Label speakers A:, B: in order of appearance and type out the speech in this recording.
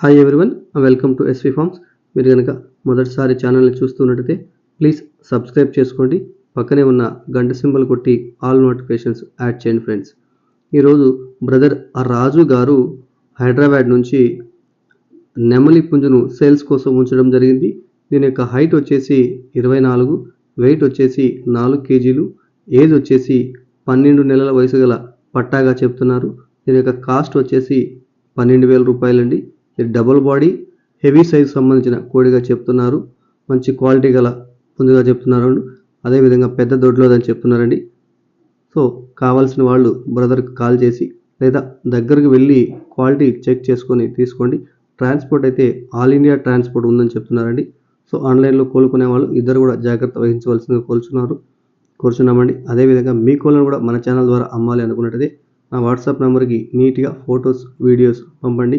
A: Hi everyone welcome to SV farms మీరు కనుక మొదటిసారి ఛానల్ని చూస్తున్నట్టయితే ప్లీజ్ సబ్స్క్రైబ్ చేసుకోండి. పక్కనే ఉన్న గంట సింబల్ కొట్టి ఆల్ నోటిఫికేషన్స్ యాడ్ చేయండి ఫ్రెండ్స్ ఈరోజు బ్రదర్ రాజు గారు హైదరాబాద్ నుంచి నెమలి పుంజును సేల్స్ కోసం ఉంచడం జరిగింది. దీని యొక్క హైట్ వచ్చేసి ఇరవై నాలుగు వెయిట్ వచ్చేసి నాలుగు కేజీలు ఏజ్ వచ్చేసి పన్నెండు నెలల వయసు గల పట్టాగా చెప్తున్నారు. దీని యొక్క కాస్ట్ వచ్చేసి పన్నెండు వేల రూపాయలండి. ఇది డబుల్ బాడీ హెవీ సైజ్ సంబంధించిన కోడిగా చెప్తున్నారు. మంచి క్వాలిటీ గల పుంజుగా చెప్తున్నారు. అదేవిధంగా పెద్ద దొడ్లోదని చెప్తున్నారండి. సో కావాల్సిన వాళ్ళు బ్రదర్కి కాల్ చేసి లేదా దగ్గరికి వెళ్ళి క్వాలిటీ చెక్ చేసుకొని తీసుకోండి. ట్రాన్స్పోర్ట్ అయితే ఆల్ ఇండియా ట్రాన్స్పోర్ట్ ఉందని చెప్తున్నారండి. సో ఆన్లైన్లో కోలుకునే వాళ్ళు ఇద్దరు కూడా జాగ్రత్త వహించవలసిందిగా కోరుచున్నారు. కోరుచున్నామండి. అదేవిధంగా మీ కోళ్ళను కూడా మన ఛానల్ ద్వారా అమ్మాలి అనుకున్నట్టయితే నా వాట్సాప్ నెంబర్కి నీట్గా ఫొటోస్ వీడియోస్ పంపండి.